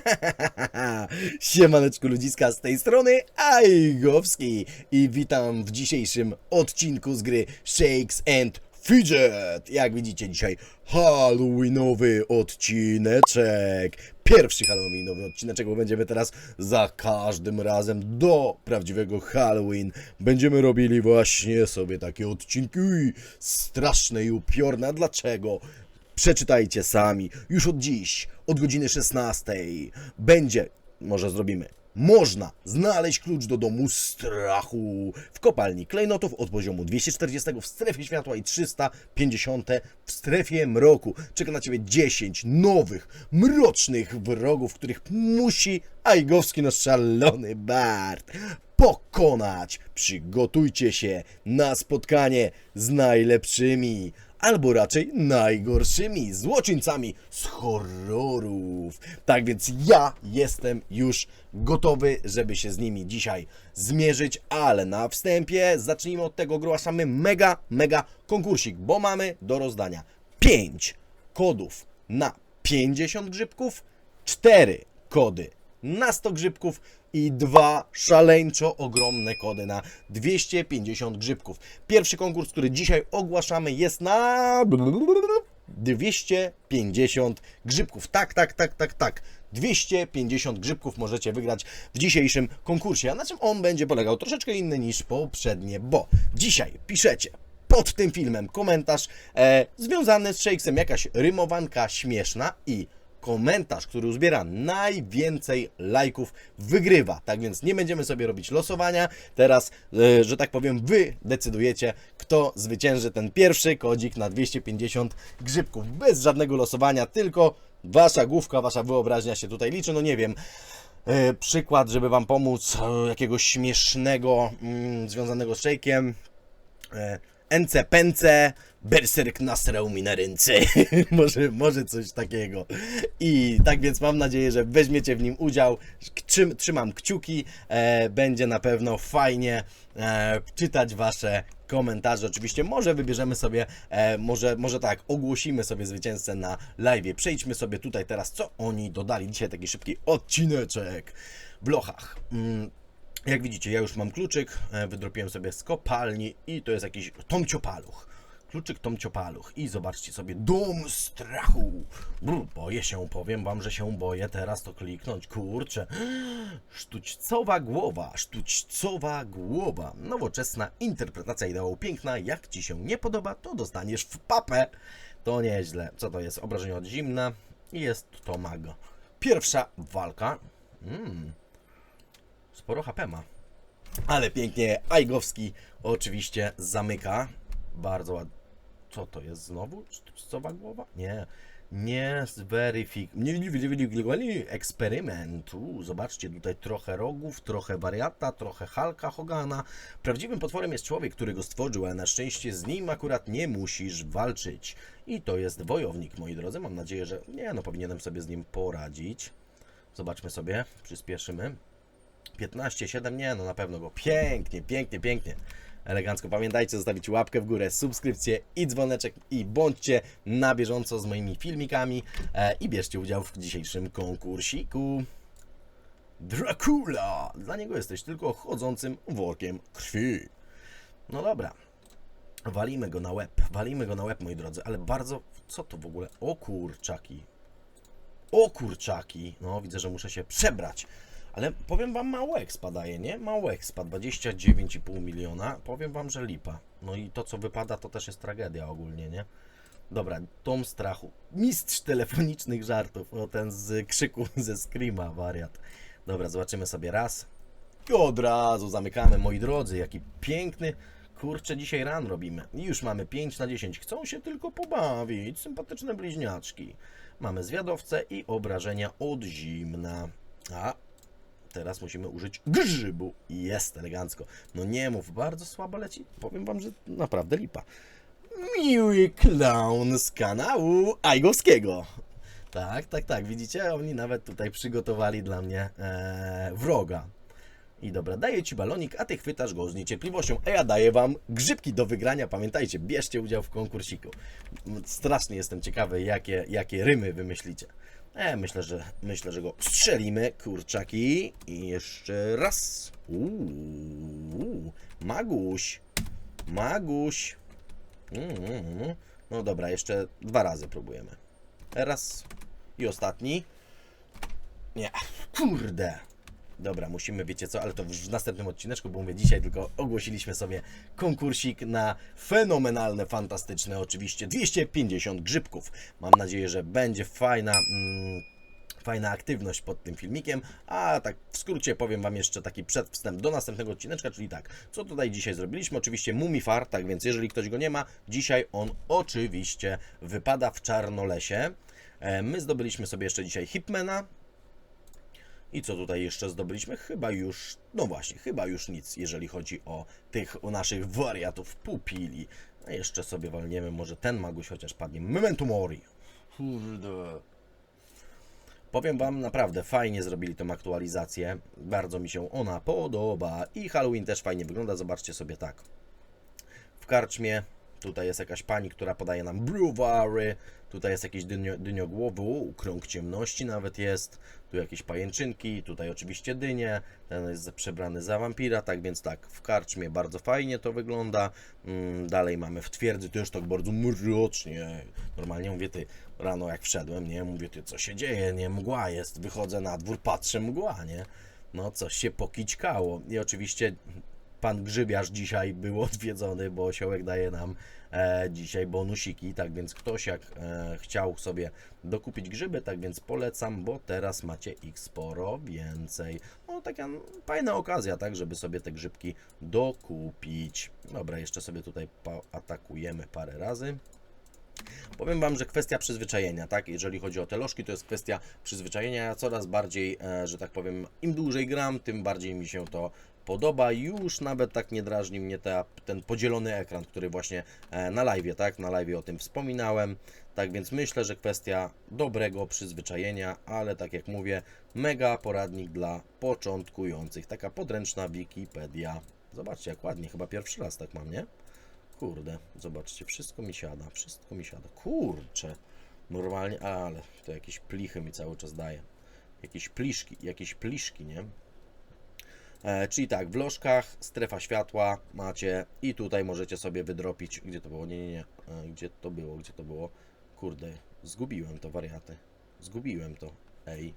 Siemaneczku ludziska z tej strony Ajgowski i witam w dzisiejszym odcinku z gry Shakes and Fidget. Jak widzicie dzisiaj Halloweenowy odcineczek. Pierwszy Halloweenowy odcineczek, bo będziemy teraz za każdym razem do prawdziwego Halloween będziemy robili właśnie sobie takie odcinki straszne i upiorne. Dlaczego? Przeczytajcie sami. Już od dziś, od godziny 16 będzie, może zrobimy, można znaleźć klucz do domu strachu w kopalni klejnotów od poziomu 240 w strefie światła i 350 w strefie mroku. Czeka na Ciebie 10 nowych, mrocznych wrogów, których musi Ajgowski nasz szalony Bart pokonać. Przygotujcie się na spotkanie z najlepszymi, albo raczej najgorszymi złoczyńcami z horrorów. Tak więc ja jestem już gotowy, żeby się z nimi dzisiaj zmierzyć, ale na wstępie zacznijmy od tego, ogłaszamy mega, mega konkursik, bo mamy do rozdania 5 kodów na 50 grzybków, 4 kody na 100 grzybków i dwa szaleńczo ogromne kody na 250 grzybków. Pierwszy konkurs, który dzisiaj ogłaszamy jest na 250 grzybków. Tak, tak, tak, tak, tak. 250 grzybków możecie wygrać w dzisiejszym konkursie. A na czym on będzie polegał? Troszeczkę inny niż poprzednie, bo dzisiaj piszecie pod tym filmem komentarz e, związany z Shakesem, jakaś rymowanka śmieszna i komentarz, który uzbiera najwięcej lajków, wygrywa. Tak więc nie będziemy sobie robić losowania. Teraz, e, że tak powiem, wy decydujecie, kto zwycięży ten pierwszy kodzik na 250 grzybków. Bez żadnego losowania, tylko wasza główka, wasza wyobraźnia się tutaj liczy. No nie wiem. E, przykład, żeby wam pomóc, e, jakiegoś śmiesznego, mm, związanego z szejkiem. E, Ence pence, berserk nasrał mi na ręce. może, może coś takiego. I tak więc mam nadzieję, że weźmiecie w nim udział. Trzym, trzymam kciuki. E, będzie na pewno fajnie e, czytać wasze komentarze. Oczywiście może wybierzemy sobie, e, może, może tak, ogłosimy sobie zwycięzcę na live. Przejdźmy sobie tutaj teraz, co oni dodali. Dzisiaj taki szybki odcineczek w lochach. Mm. Jak widzicie, ja już mam kluczyk, e, wydropiłem sobie z kopalni i to jest jakiś tomciopaluch. Kluczyk tomciopaluch i zobaczcie sobie, dom strachu. Brr, boję się, powiem wam, że się boję teraz to kliknąć, kurczę. Sztućcowa głowa, sztućcowa głowa. Nowoczesna interpretacja ideału piękna. Jak ci się nie podoba, to dostaniesz w papę. To nieźle. Co to jest? Obrażenie od zimna jest to mag. Pierwsza walka. Mm. Sporo HP ma. Ale pięknie Ajgowski oczywiście zamyka. Bardzo ładnie. Co to jest znowu? Sztućcowa głowa? Nie. Nie zweryfik... Nie, nie, nie, nie, eksperymentu. Zobaczcie, tutaj trochę rogów, trochę wariata, trochę Halka Hogana. Prawdziwym potworem jest człowiek, który go stworzył, ale na szczęście z nim akurat nie musisz walczyć. I to jest wojownik, moi drodzy. Mam nadzieję, że... Nie, no powinienem sobie z nim poradzić. Zobaczmy sobie, przyspieszymy. 15, 7, nie, no na pewno go. Pięknie, pięknie, pięknie. Elegancko. Pamiętajcie zostawić łapkę w górę, subskrypcję i dzwoneczek i bądźcie na bieżąco z moimi filmikami e, i bierzcie udział w dzisiejszym konkursiku. Dracula! Dla niego jesteś tylko chodzącym workiem krwi. No dobra. Walimy go na łeb, walimy go na łeb, moi drodzy, ale bardzo... Co to w ogóle? O kurczaki. O kurczaki. No, widzę, że muszę się przebrać. Ale powiem wam, mało expa daje, nie? Mało expa, 29,5 miliona. Powiem wam, że lipa. No i to, co wypada, to też jest tragedia ogólnie, nie? Dobra, dom strachu. Mistrz telefonicznych żartów. O, ten z krzyku ze Screama, wariat. Dobra, zobaczymy sobie raz. I od razu zamykamy, moi drodzy. Jaki piękny, kurczę, dzisiaj ran robimy. Już mamy 5 na 10. Chcą się tylko pobawić. Sympatyczne bliźniaczki. Mamy zwiadowcę i obrażenia od zimna. A, teraz musimy użyć grzybu. Jest elegancko. No nie mów, bardzo słabo leci. Powiem wam, że naprawdę lipa. Miły clown z kanału Ajgowskiego. Tak, tak, tak. Widzicie, oni nawet tutaj przygotowali dla mnie e, wroga. I dobra, daję ci balonik, a ty chwytasz go z niecierpliwością, a ja daję wam grzybki do wygrania. Pamiętajcie, bierzcie udział w konkursiku. Strasznie jestem ciekawy, jakie, jakie rymy wymyślicie. E, myślę, że myślę, że go strzelimy, kurczaki. I jeszcze raz. Uuu, Maguś. Maguś. Mm. No dobra, jeszcze dwa razy próbujemy. Raz i ostatni. Nie, kurde. Dobra, musimy, wiecie co, ale to w następnym odcineczku, bo mówię, dzisiaj tylko ogłosiliśmy sobie konkursik na fenomenalne, fantastyczne, oczywiście 250 grzybków. Mam nadzieję, że będzie fajna. Mm, fajna aktywność pod tym filmikiem, a tak w skrócie powiem Wam jeszcze taki przedwstęp do następnego odcineczka, czyli tak, co tutaj dzisiaj zrobiliśmy, oczywiście Mumifar, tak więc jeżeli ktoś go nie ma, dzisiaj on oczywiście wypada w Czarnolesie. E, My zdobyliśmy sobie jeszcze dzisiaj Hipmana, i co tutaj jeszcze zdobyliśmy? Chyba już, no właśnie, chyba już nic, jeżeli chodzi o tych o naszych wariatów pupili. A jeszcze sobie walniemy, może ten maguś chociaż padnie. Memento Mori. Kurde. Powiem Wam, naprawdę fajnie zrobili tą aktualizację. Bardzo mi się ona podoba. I Halloween też fajnie wygląda. Zobaczcie sobie tak. W karczmie tutaj jest jakaś pani, która podaje nam browary. Tutaj jest jakiś dynio, dyniogłowy, u, krąg ciemności nawet jest. Tu jakieś pajęczynki, tutaj oczywiście dynie. Ten jest przebrany za wampira, tak więc tak, w karczmie bardzo fajnie to wygląda. Mm, dalej mamy w twierdzy też tak bardzo mrocznie. Normalnie mówię, ty, rano jak wszedłem, nie, mówię, ty, co się dzieje, nie, mgła jest. Wychodzę na dwór, patrzę, mgła, nie. No, coś się pokićkało. I oczywiście pan grzybiarz dzisiaj był odwiedzony, bo osiołek daje nam e, dzisiaj bonusiki, tak więc ktoś jak e, chciał sobie dokupić grzyby, tak więc polecam, bo teraz macie ich sporo więcej. No taka fajna okazja, tak, żeby sobie te grzybki dokupić. Dobra, jeszcze sobie tutaj atakujemy parę razy. Powiem Wam, że kwestia przyzwyczajenia, tak? Jeżeli chodzi o te lożki, to jest kwestia przyzwyczajenia. Ja coraz bardziej, e, że tak powiem, im dłużej gram, tym bardziej mi się to podoba. Już nawet tak nie drażni mnie ta, ten podzielony ekran, który właśnie e, na live, tak? Na live o tym wspominałem. Tak więc myślę, że kwestia dobrego przyzwyczajenia, ale tak jak mówię, mega poradnik dla początkujących. Taka podręczna Wikipedia. Zobaczcie, jak ładnie, chyba pierwszy raz tak mam, nie? Kurde, zobaczcie, wszystko mi siada, wszystko mi siada. Kurcze, normalnie, ale to jakieś plichy mi cały czas daje. Jakieś pliszki, jakieś pliszki, nie? E, czyli tak, w lożkach strefa światła macie i tutaj możecie sobie wydropić. Gdzie to było? Nie, nie, nie. E, gdzie to było? Gdzie to było? Kurde, zgubiłem to, wariaty. Zgubiłem to. Ej.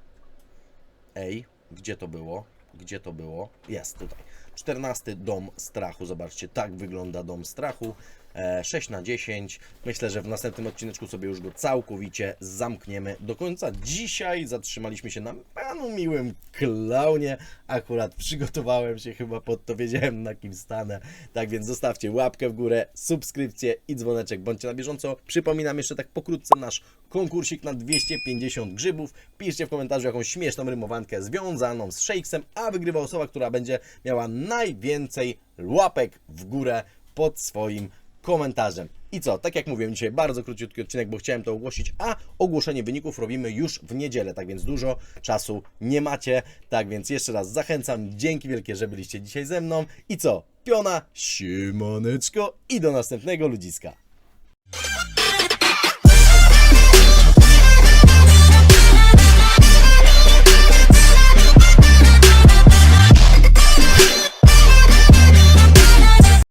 Ej, gdzie to było? Gdzie to było? Jest tutaj. 14 dom strachu. Zobaczcie, tak wygląda dom strachu. E, 6 na 10. Myślę, że w następnym odcineczku sobie już go całkowicie zamkniemy do końca. Dzisiaj zatrzymaliśmy się na panu miłym klaunie. Akurat przygotowałem się chyba pod to, wiedziałem na kim stanę. Tak więc zostawcie łapkę w górę, subskrypcję i dzwoneczek. Bądźcie na bieżąco. Przypominam jeszcze tak pokrótce nasz konkursik na 250 grzybów. Piszcie w komentarzu jakąś śmieszną rymowankę związaną z Shakesem, a wygrywa osoba, która będzie miała najwięcej łapek w górę pod swoim komentarzem. I co, tak jak mówiłem, dzisiaj bardzo króciutki odcinek, bo chciałem to ogłosić, a ogłoszenie wyników robimy już w niedzielę, tak więc dużo czasu nie macie. Tak więc jeszcze raz zachęcam, dzięki wielkie, że byliście dzisiaj ze mną. I co, piona, siemaneczko i do następnego ludziska.